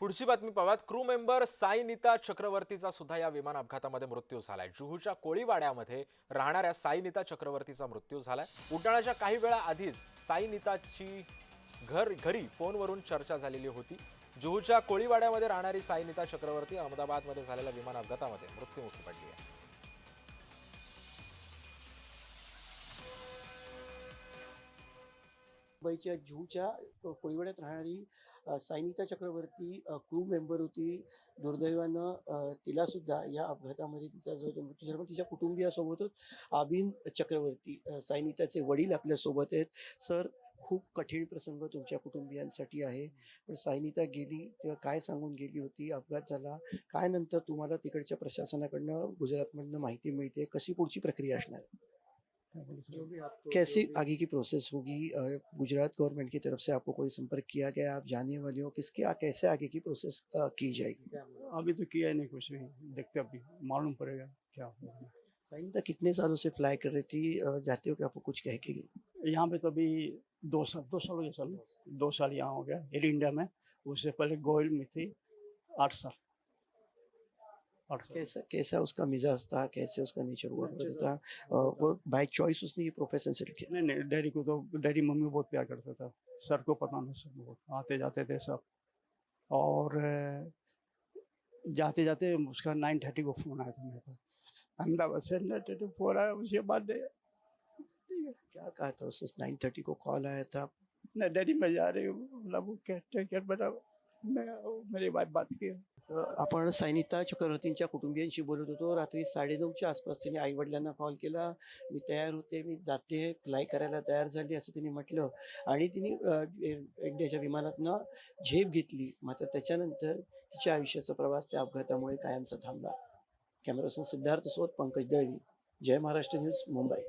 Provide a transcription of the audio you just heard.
पुढची बातमी पाहूयात. क्रू मेंबर साईनिता चक्रवर्तीचा सुद्धा या विमान अपघातामध्ये मृत्यू झालाय. जुहूच्या कोळीवाड्यामध्ये राहणाऱ्या साईनिता चक्रवर्तीचा मृत्यू झालाय. उड्डाणाच्या काही वेळा आधीच साईनिताची घर घरी फोनवरून चर्चा झालेली होती. जुहूच्या कोळीवाड्यामध्ये राहणारी साईनिता चक्रवर्ती अहमदाबादमध्ये झालेल्या विमान अपघातामध्ये मृत्यूमुखी पडली आहे. मुंबईच्या जुहूच्या कोळीवाड्यात राहणारी सायनिता चक्रवर्ती क्रू मेंबर होती. दुर्दैवानं तिलासुद्धा या अपघातामध्ये तिचा जो मृत्यू झाला तिच्या कुटुंबियासोबतच आबिन चक्रवर्ती सायनिताचे वडील आपल्यासोबत आहेत. सर खूप कठीण प्रसंग तुमच्या कुटुंबियांसाठी आहे. पण सायनिता गेली तेव्हा काय सांगून गेली होती? अपघात झाला. काय नंतर तुम्हाला तिकडच्या प्रशासनाकडनं गुजरातमधनं माहिती मिळते? कशी पुढची प्रक्रिया असणार? कैसे आगे की प्रोसेस होगी? गुजरात गवर्नमेंट की तरफ़ से आपको कोई संपर्क किया गया आप जाने वाले हो? किसके आ- कैसे आगे की प्रोसेस की जाएगी? अभी तो किया नहीं कुछ भी देखते अभी। मालूम पड़ेगा क्या होगा। कितने सालों से फ्लाई कर रही थी? जाते हो कि आपको कुछ कह के गई यहाँ पे तो अभी दो साल दो साल हो गया साल। दो साल यहाँ हो गया एयर इंडिया में। उससे पहले गोयल में थी आठ साल। कैसा कैसा उसका मिजाज था कैसे उसका नेचर हुआ करता था। वो बाय चॉइस उसने ये प्रोफेशन से किया। नहीं नहीं डैडी को तो डैडी मम्मी बहुत प्यार करता था। सर को पता नहीं सब बहुत आते जाते थे सब। और जाते जाते उसका नाइन थर्टी को फ़ोन आया था मेरे पास। अहमदाबाद से नाइन थर्टी फ़ोन आया उसके बाद क्या कहा था उसने? नाइन थर्टी को कॉल आया था। नहीं डैडी मैं जा रही हूँ बोला वो बेटा मैं मेरी वाइफ बात की आपण सायनिता चक्रवर्तींच्या कुटुंबियांशी बोलत होतो. रात्री साडेनऊच्या आसपास तिने आईवडिलांना कॉल केला. मी तयार होते मी जाते फ्लाय करायला तयार झाली असं तिने म्हटलं. आणि तिने इंडियाच्या विमानातनं झेप घेतली. मात्र त्याच्यानंतर तिच्या आयुष्याचा प्रवास त्या अपघातामुळे कायमचा थांबला. कॅमेरासन सिद्धार्थ सोबत पंकज दळवी. जय महाराष्ट्र न्यूज मुंबई.